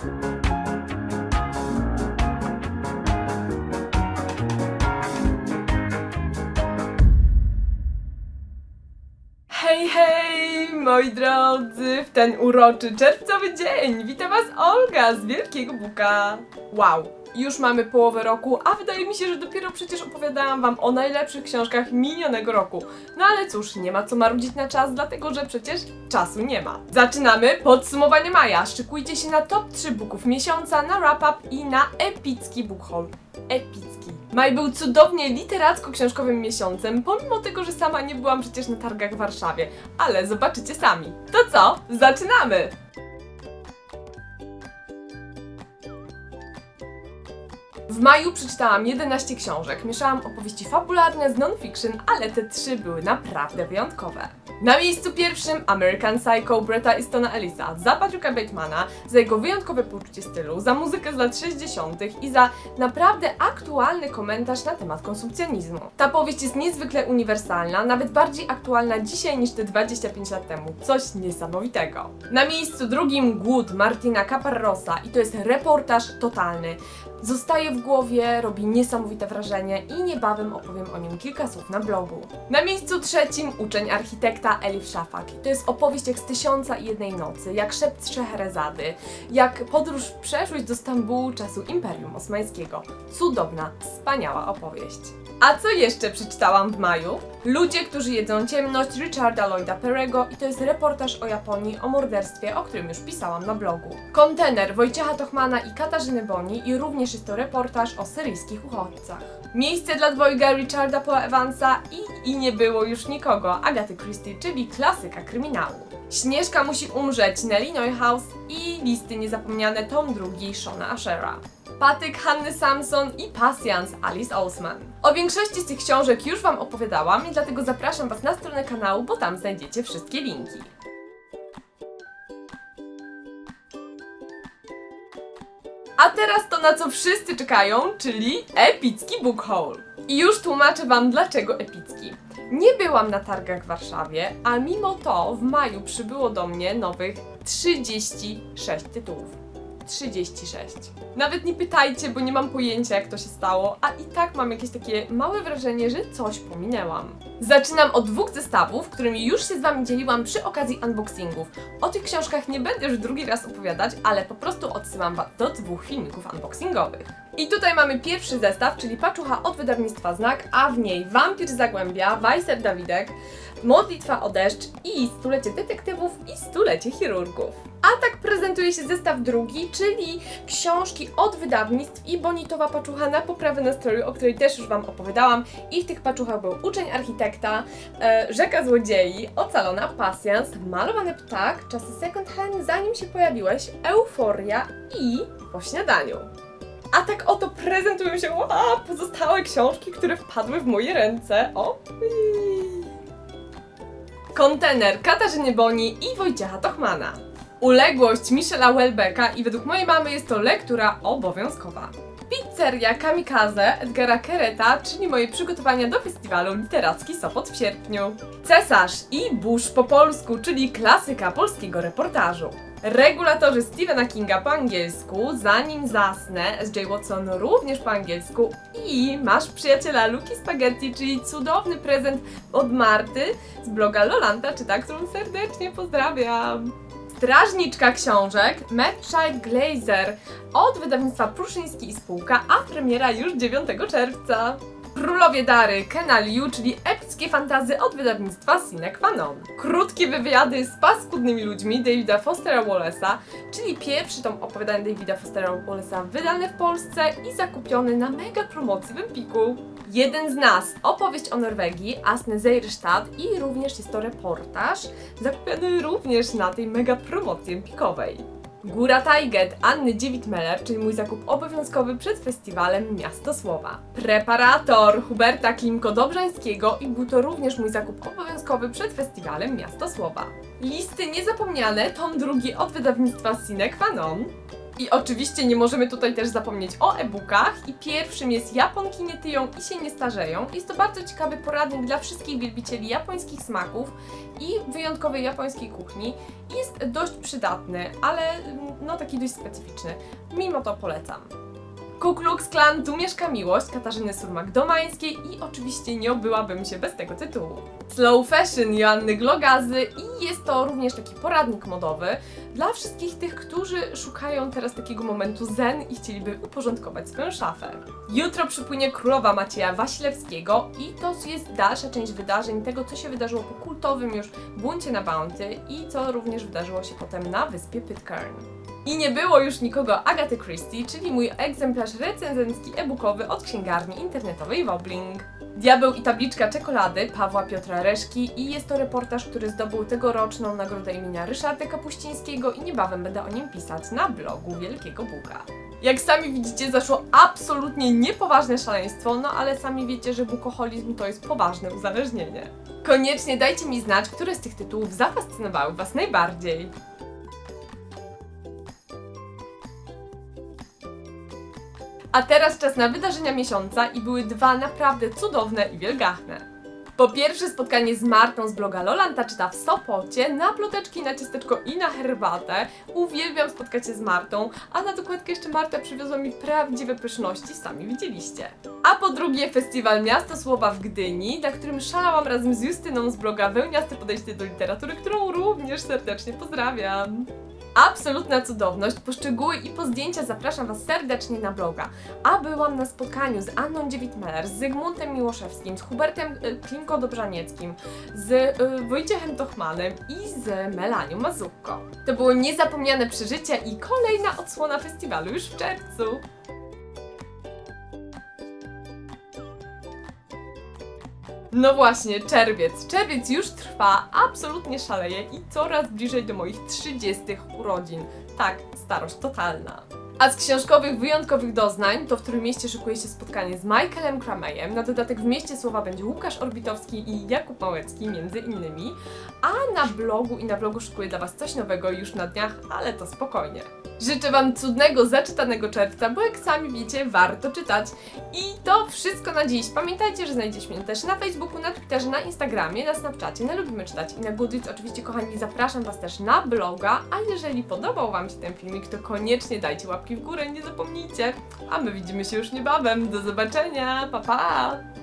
Hey, hey! Moi drodzy, w ten uroczy czerwcowy dzień witam was Olga z Wielkiego Buka. Wow, już mamy połowę roku, a wydaje mi się, że dopiero przecież opowiadałam wam o najlepszych książkach minionego roku. No ale cóż, nie ma co marudzić na czas, dlatego że przecież czasu nie ma. Zaczynamy podsumowanie maja. Szykujcie się na top 3 booków miesiąca, na wrap-up i na epicki book haul. Epicki. Maj był cudownie literacko-książkowym miesiącem, pomimo tego, że sama nie byłam przecież na targach w Warszawie. Ale zobaczycie sami. To co? Zaczynamy! W maju przeczytałam 11 książek. Mieszałam opowieści fabularne z non-fiction, ale te trzy były naprawdę wyjątkowe. Na miejscu pierwszym American Psycho Bretta Eastona Ellisa za Patricka Batemana, za jego wyjątkowe poczucie stylu, za muzykę z lat 60. i za naprawdę aktualny komentarz na temat konsumpcjonizmu. Ta powieść jest niezwykle uniwersalna, nawet bardziej aktualna dzisiaj niż te 25 lat temu. Coś niesamowitego. Na miejscu drugim Głód Martina Caparrosa i to jest reportaż totalny. Zostaje w głowie, robi niesamowite wrażenie i niebawem opowiem o nim kilka słów na blogu. Na miejscu trzecim uczeń architekta Elif Shafak. To jest opowieść jak z tysiąca i jednej nocy, jak szept Szeherezady, jak podróż w przeszłość do Stambułu czasu Imperium Osmańskiego. Cudowna, wspaniała opowieść. A co jeszcze przeczytałam w maju? Ludzie, którzy jedzą ciemność Richarda Lloyda Perego i to jest reportaż o Japonii, o morderstwie, o którym już pisałam na blogu. Kontener Wojciecha Tochmana i Katarzyny Boni i również jest to reportaż o syryjskich uchodźcach. Miejsce dla dwojga Richarda Paula Evansa i, i nie było już nikogo Agaty Christie, czyli klasyka kryminału. Śnieżka musi umrzeć Nelly Neuhaus i listy niezapomniane tom drugi Shona Ashera. Patyk Hanny Samson i Pasjans Alice Ousman. O większości z tych książek już Wam opowiadałam i dlatego zapraszam Was na stronę kanału, bo tam znajdziecie wszystkie linki. A teraz to na co wszyscy czekają, czyli epicki book haul. I już tłumaczę Wam dlaczego epicki. Nie byłam na targach w Warszawie, a mimo to w maju przybyło do mnie nowych 36 tytułów. 36. Nawet nie pytajcie, bo nie mam pojęcia jak to się stało, a i tak mam jakieś takie małe wrażenie, że coś pominęłam. Zaczynam od dwóch zestawów, którymi już się z Wami dzieliłam przy okazji unboxingów. O tych książkach nie będę już drugi raz opowiadać, ale po prostu odsyłam Was do dwóch filmików unboxingowych. I tutaj mamy pierwszy zestaw, czyli paczucha od wydawnictwa Znak, a w niej Wampir Zagłębia, Weiser Dawidek, Modlitwa o deszcz i Stulecie detektywów i Stulecie chirurgów. A tak prezentuje się zestaw drugi, czyli książki od wydawnictw i bonitowa paczucha na poprawę nastroju, o której też już Wam opowiadałam. I w tych paczuchach był Uczeń Architekta, e, Rzeka Złodziei, Ocalona Pasjans, Malowany Ptak, Czasy Second Hand, zanim się pojawiłeś, Euforia i Po śniadaniu. A tak oto prezentują się ła, pozostałe książki, które wpadły w moje ręce. O! ui. Kontener Katarzyny Boni i Wojciecha Tochmana. Uległość Michela Welbecka i według mojej mamy jest to lektura obowiązkowa. Pizzeria Kamikaze Edgara Kereta, czyli moje przygotowania do festiwalu Literacki Sopot w sierpniu. Cesarz i Burz po polsku, czyli klasyka polskiego reportażu. Regulatorzy Stephena Kinga po angielsku, Zanim zasnę, Jay Watson również po angielsku i masz przyjaciela Luki Spaghetti, czyli cudowny prezent od Marty z bloga Lolanta Czyta, którą serdecznie pozdrawiam. Strażniczka książek Medshide Glazer od wydawnictwa Pruszyński i Spółka, a premiera już 9 czerwca. Królowie Dary Kena Liu, czyli epickie fantazy od wydawnictwa Sine Non. Krótkie wywiady z paskudnymi ludźmi Davida Fostera Wallace'a, czyli pierwszy tom opowiadań Davida Fostera Wallace'a wydany w Polsce i zakupiony na mega promocji w Empiku. Jeden z nas, opowieść o Norwegii, Asne Zeirstad i również jest to reportaż, zakupiony również na tej mega promocji empikowej. Góra Tajget Anny Dziewit-Meller, czyli mój zakup obowiązkowy przed festiwalem Miasto Słowa. Preparator Huberta Klimko-Dobrzańskiego i był to również mój zakup obowiązkowy przed festiwalem Miasto Słowa. Listy niezapomniane, tom drugi od wydawnictwa Sine Qua Non. I oczywiście nie możemy tutaj też zapomnieć o e-bookach i pierwszym jest Japonki nie tyją i się nie starzeją. Jest to bardzo ciekawy poradnik dla wszystkich wielbicieli japońskich smaków i wyjątkowej japońskiej kuchni. Jest dość przydatny, ale mm, no taki dość specyficzny. Mimo to polecam. Ku Klux Klan Tu mieszka miłość Katarzyny Surmak-Domańskiej i oczywiście nie obyłabym się bez tego tytułu. Slow Fashion Joanny Glogazy i jest to również taki poradnik modowy dla wszystkich tych, którzy szukają teraz takiego momentu zen i chcieliby uporządkować swoją szafę. Jutro przypłynie Królowa Macieja Wasilewskiego i to jest dalsza część wydarzeń tego, co się wydarzyło po kultowym już buncie na Bounty i co również wydarzyło się potem na wyspie Pitcairn. I nie było już nikogo Agaty Christie, czyli mój egzemplarz recenzencki e-bookowy od księgarni internetowej Wobbling. Diabeł i tabliczka czekolady Pawła Piotra Reszki i jest to reportaż, który zdobył tegoroczną nagrodę imienia Ryszarda Kapuścińskiego i niebawem będę o nim pisać na blogu Wielkiego Buka. Jak sami widzicie, zaszło absolutnie niepoważne szaleństwo, no ale sami wiecie, że bukoholizm to jest poważne uzależnienie. Koniecznie dajcie mi znać, które z tych tytułów zafascynowały Was najbardziej. A teraz czas na wydarzenia miesiąca i były dwa naprawdę cudowne i wielgachne. Po pierwsze spotkanie z Martą z bloga Lolanta czyta w Sopocie, na ploteczki, na ciasteczko i na herbatę. Uwielbiam spotkać się z Martą, a na dokładkę jeszcze Marta przywiozła mi prawdziwe pyszności, sami widzieliście. A po drugie festiwal Miasto Słowa w Gdyni, na którym szalałam razem z Justyną z bloga Wełniaste Podejście do Literatury, którą również serdecznie pozdrawiam. Absolutna cudowność. Po szczegóły i po zdjęcia zapraszam Was serdecznie na bloga. A byłam na spotkaniu z Anną Dziewit-Meller, z Zygmuntem Miłoszewskim, z Hubertem y, Klimko-Dobrzanieckim, z y, Wojciechem Tochmanem i z Melanią Mazurko. To było niezapomniane przeżycie i kolejna odsłona festiwalu już w czerwcu. No właśnie, czerwiec. Czerwiec już trwa, absolutnie szaleje i coraz bliżej do moich 30 urodzin. Tak, starość totalna. A z książkowych wyjątkowych doznań, to w którym mieście szykuje się spotkanie z Michaelem Kramejem. Na dodatek w mieście słowa będzie Łukasz Orbitowski i Jakub Małecki między innymi. A na blogu i na blogu szykuję dla Was coś nowego już na dniach, ale to spokojnie. Życzę Wam cudnego, zaczytanego czerwca, bo jak sami wiecie, warto czytać. I to wszystko na dziś. Pamiętajcie, że znajdziecie mnie też na Facebooku, na Twitterze, na Instagramie, na Snapchacie, na Lubimy Czytać i na Goodreads. Oczywiście, kochani, zapraszam Was też na bloga, a jeżeli podobał Wam się ten filmik, to koniecznie dajcie łapki w górę, nie zapomnijcie. A my widzimy się już niebawem. Do zobaczenia, pa pa!